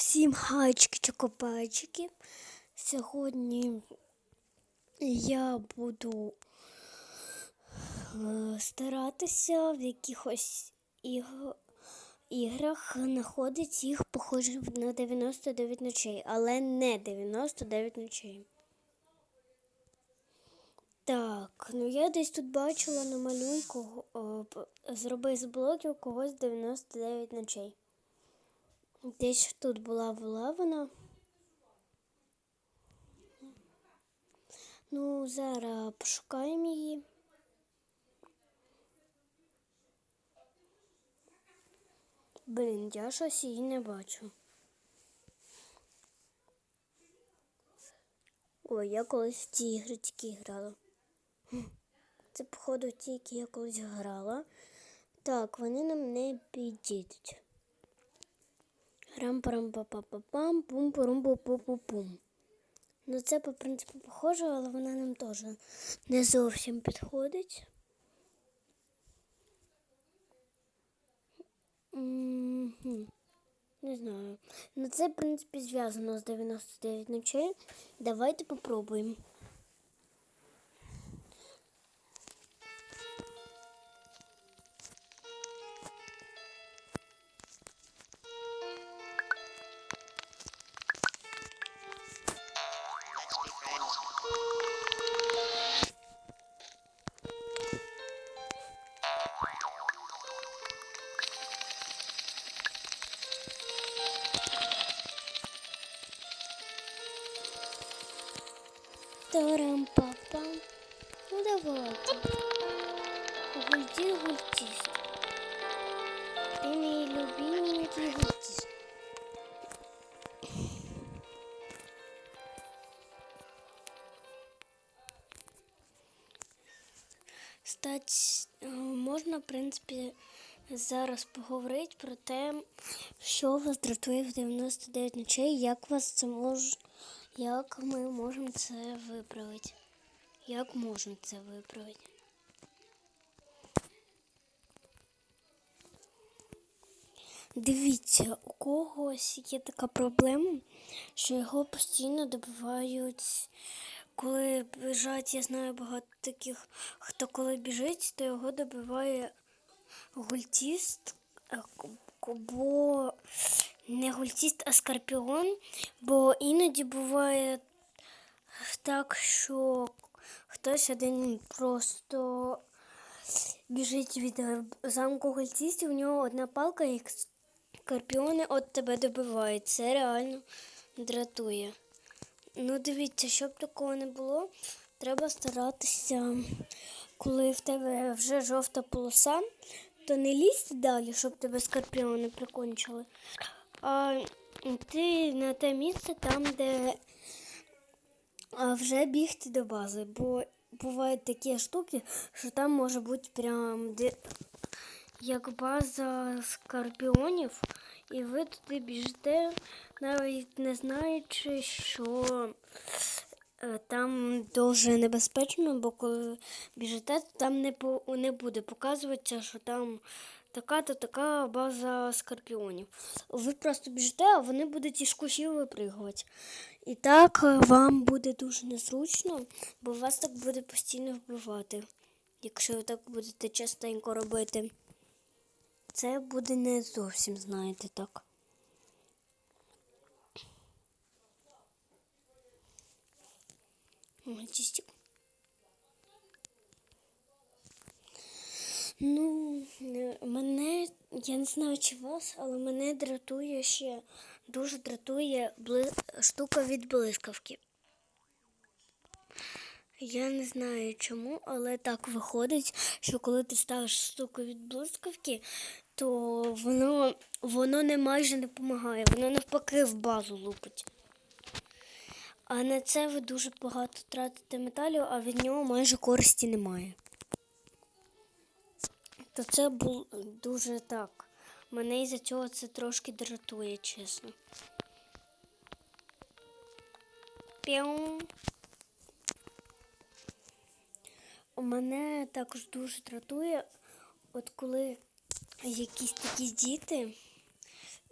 Всім хайчики чокопайчики. Сьогодні я буду е, старатися в якихось іг- іграх знаходити їх похожих на 99 ночей, але не 99 ночей. Так, ну я десь тут бачила намалюй кого, о, зроби з блоків когось 99 ночей. Десь тут була вона. Ну, зараз пошукаємо її. Блін, я щось її не бачу. Ой, я колись в ці ігри тільки грала. Це, походу, ті, які я колись грала. Так, вони нам не підійдуть. Рам парам па па па пам пум пурум пу пу пу пум Ну, це, по принципу, похоже, але вона нам теж не зовсім підходить. Не знаю. Ну, це, в принципі, зв'язано з 99 ночей. Давайте попробуємо. Тарам па пам Ну, давайте. Гульті гультіст. Ти мій любименький гультіст. Стать, можна, в принципі, зараз поговорити про те, що вас дратує в 99 ночей, як вас це мож... як ми можемо це виправити. Як можна це виправити? Дивіться, у когось є така проблема, що його постійно добивають, коли біжать, я знаю багато таких, хто коли біжить, то його добиває гультіст, е, бо не гультіст, а скорпіон, бо іноді буває так, що хтось один просто біжить від замку гультістів, у нього одна палка, і скорпіони от тебе добивають. Це реально дратує. Ну, дивіться, щоб такого не було, треба старатися, коли в тебе вже жовта полоса, то не лізти далі, щоб тебе скорпіони прикончили, йти на те місце там, де вже бігти до бази. Бо бувають такі штуки, що там може бути прям де, як база скорпіонів, і ви туди біжите, навіть не знаючи, що е, там дуже небезпечно, бо коли біжите, то там не, по, не буде показуватися, що там така-то така база скорпіонів. Ви просто біжите, а вони будуть із кущів випригувати. І так е, вам буде дуже незручно, бо вас так буде постійно вбивати, якщо ви так будете частенько робити. Це буде не зовсім, знаєте, так. Чистик. Ну, е, мене, я не знаю, чи вас, але мене дратує ще, дуже дратує бли... штука від блискавки. Я не знаю чому, але так виходить, що коли ти ставиш штуку від блискавки, то воно, воно не майже не допомагає, воно навпаки в базу лупить. А на це ви дуже багато тратите металів, а від нього майже користі немає. То це було дуже так. Мене із-за цього це трошки дратує, чесно. Піум. Мене також дуже дратує, от коли якісь такі діти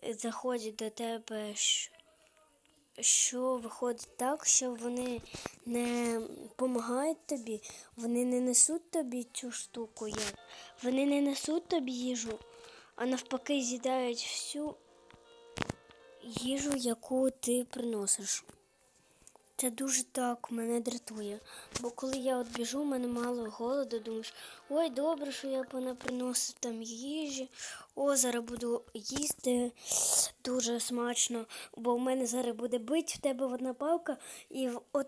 заходять до тебе, що, що виходить так, що вони не допомагають тобі, вони не несуть тобі цю штуку, як вони не несуть тобі їжу, а навпаки з'їдають всю їжу, яку ти приносиш. Це дуже так мене дратує. Бо коли я от біжу, в мене мало голоду, думаєш, ой, добре, що я вона приносив там їжі. О, зараз буду їсти дуже смачно, бо в мене зараз буде бить в тебе одна палка, і от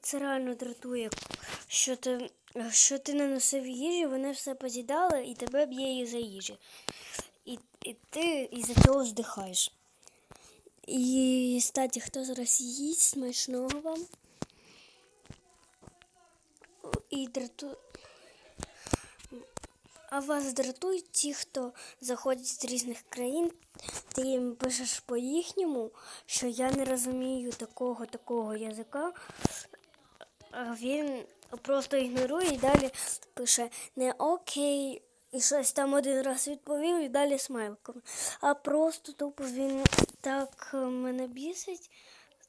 це реально дратує, що ти, що ти наносив їжі, вони все поз'їдали і тебе б'є і за їжі. І, і ти із-за цього здихаєш. І, кстати, хто зараз їсть, смачного вам. І драту... А вас дратують ті, хто заходять з різних країн, ти їм пишеш по їхньому, що я не розумію такого такого язика, він просто ігнорує і далі пише не окей. І щось там один раз відповів і далі смайликом. А просто тупо він так е, мене бісить.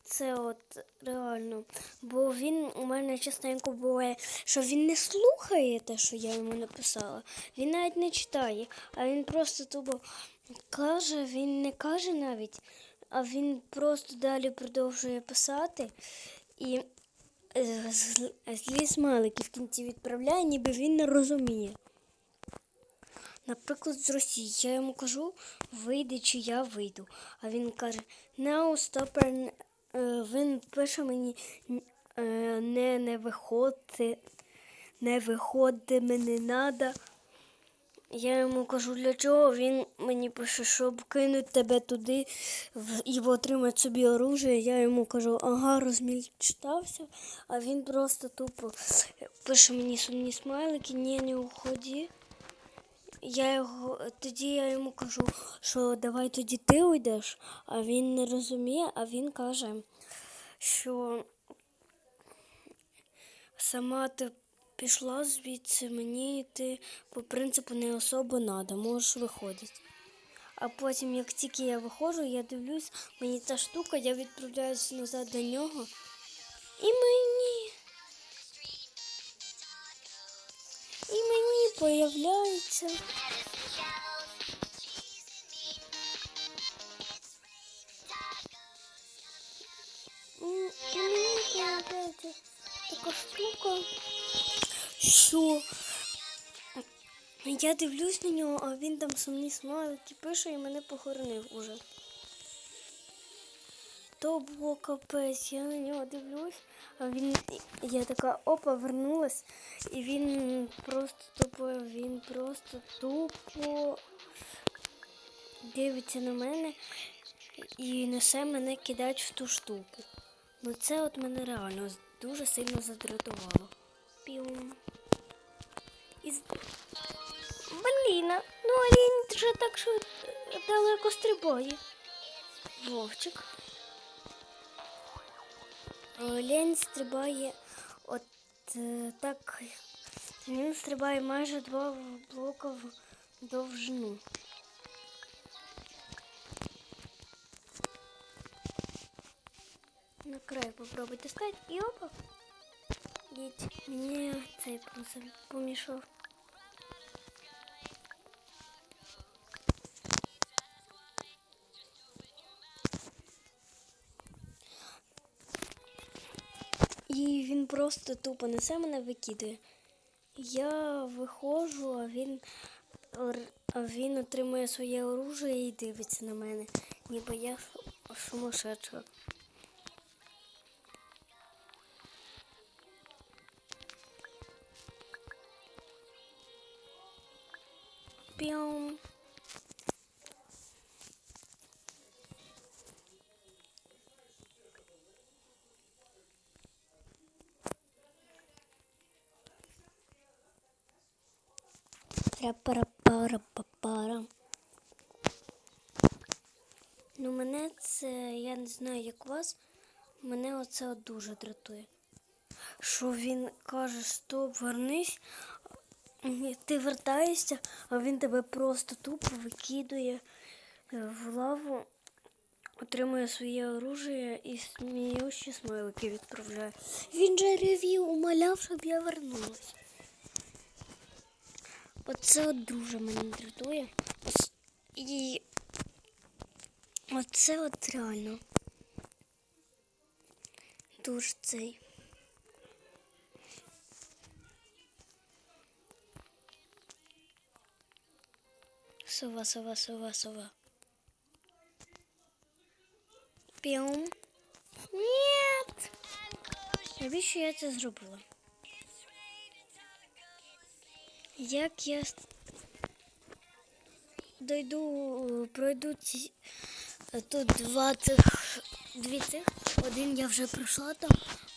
Це от реально. Бо він у мене частенько буває, що він не слухає те, що я йому написала. Він навіть не читає, а він просто тупо каже, він не каже навіть, а він просто далі продовжує писати і е, злі смайлики в кінці відправляє, ніби він не розуміє. Наприклад, з Росії я йому кажу, вийди чи я вийду. А він каже, no, stop, and», е, він пише мені е, не, не виходьте, не виходьте, мене надо. Я йому кажу, для чого він мені пише, щоб кинуть тебе туди і отримати собі оружие. Я йому кажу, ага, розмічтався, а він просто тупо пише мені сумні смайлики, ні, не уходи. Я його тоді я йому кажу, що давай тоді ти уйдеш, а він не розуміє, а він каже, що сама ти пішла звідси, мені йти по принципу не особо надо, можеш виходити. А потім, як тільки я виходжу, я дивлюсь, мені та штука, я відправляюся назад до нього. І мені. І мені появляється. Мені штука, що я дивлюсь на нього, а він там сумні смайлики пише і мене похоронив уже. То було капець, я на нього дивлюсь, а він. Я така опа, вернулась, і він просто тупо, він просто тупо дивиться на мене і несе мене кидать в ту штуку. Ну це от мене реально дуже сильно задратувало. Піум. І... Блін, ну він вже так що далеко стрибає. Вовчик. Лень стрибає от е, так. Він стрибає майже два блока в довжину. На край попробуйте стати і опа. Їдь. Мені цей просто помішав. Просто тупо несе мене викидує. Я виходжу, а він, а він отримує своє оружие і дивиться на мене, ніби я сумасшедша. Піум. Ра-пара-пара-па-пара. Ну, мене це, я не знаю, як вас, мене оце дуже дратує. Що він каже, стоп, вернись, ти вертаєшся, а він тебе просто тупо викидує в лаву, отримує своє оружие і сміючі смайлики відправляє. Він же ревів, умоляв, щоб я вернулась. Оце от дуже мене дратує. І оце от реально. Дуже цей. Сова, сова, сова, сова. Піум. Нет. Навіщо я це зробила? Як я дойду, пройду ці тут два цих дві цих, один я вже пройшла, то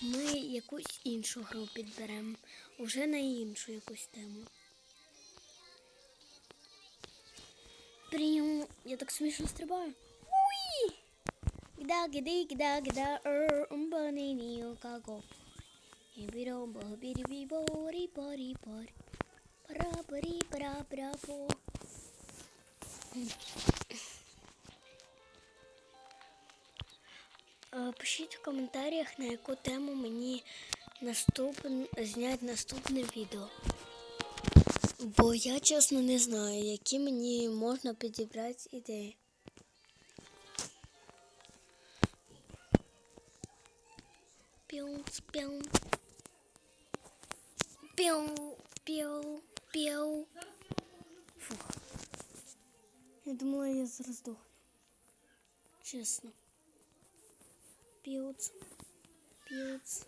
ми якусь іншу гру підберемо. Уже на іншу якусь тему. Прям я так смішно стрибаю. Уй! Гда, гиди, гда, гда, ер, умбани, ніо, како. Ібіромбо, бірі-бі-бо, рі-па-рі-па-рі. Пара-парі-пара-пара-по. Е, Пишіть в коментарях, на яку тему мені наступн... зняти наступне відео. Бо я чесно не знаю, які мені можна підібрати ідеї. Піунц, піун. Піу, піу, піу. Фух. Я думала, я зараз здохну. Чесно. Піуц, піуц.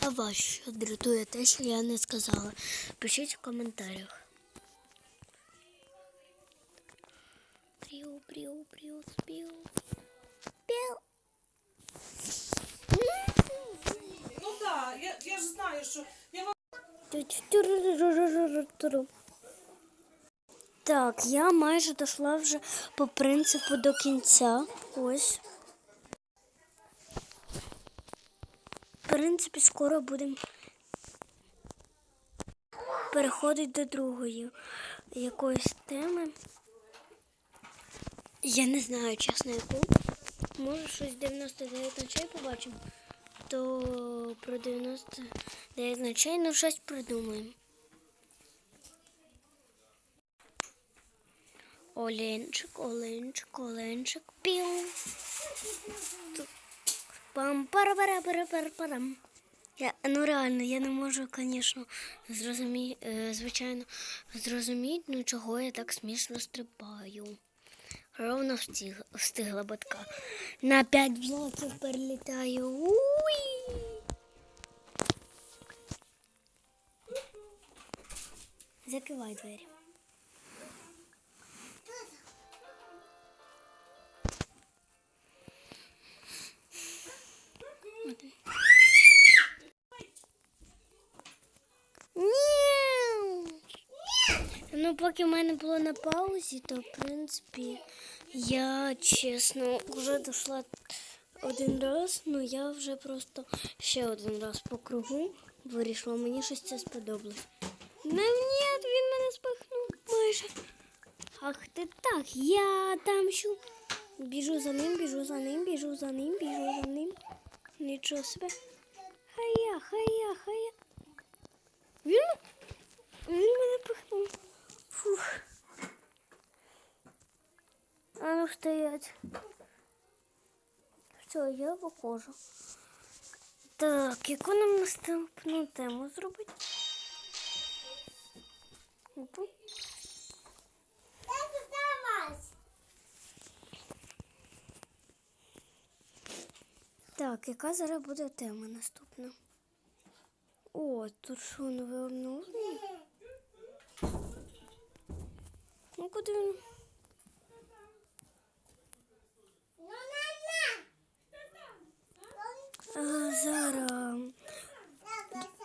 А вас що дратує те, що я не сказала? Пишіть в коментарях. Пріу, пріу, пріу, спіу. Піу. Ну так, я, я ж знаю, що я вам Так, я майже дійшла вже по принципу до кінця. Ось. В принципі, скоро будемо переходити до другої якоїсь теми. Я не знаю, чесно, яку. Може, щось 99 ночей побачимо, то про 99 ночей ну щось придумаємо. Оленчик, оленчик, оленчик, піу. пам пара пара пара пара парам Я, ну реально, я не можу, звісно, зрозуміти, звичайно, зрозуміти, ну чого я так смішно стрибаю. Ровно встигла, встигла батка. На п'ять блоків перелітаю. Уй! Закривай двері. Ну, поки в мене було на паузі, то в принципі я чесно вже дійшла один раз, ну я вже просто ще один раз по кругу вирішила, мені щось це сподобалось. Ну ні, він мене спихнув майже. Ах ти так, я тамщу. Біжу за ним, біжу за ним, біжу за ним, біжу за ним. Нічого себе. Хая, хая, хая. Він, він мене пихнув. Фух. А ну стоять. Все, я виходжу. Так, яку нам наступну тему зробити? Так, яка зараз буде тема наступна? О, тут що нове обновлення? Ну, куди він? А, зараз,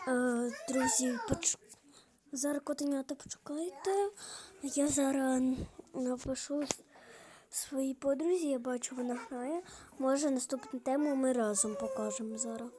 е, друзі, поч... зараз котенята почекайте. Я зараз напишу своїй подрузі, я бачу, вона грає. Може, наступну тему ми разом покажемо зараз.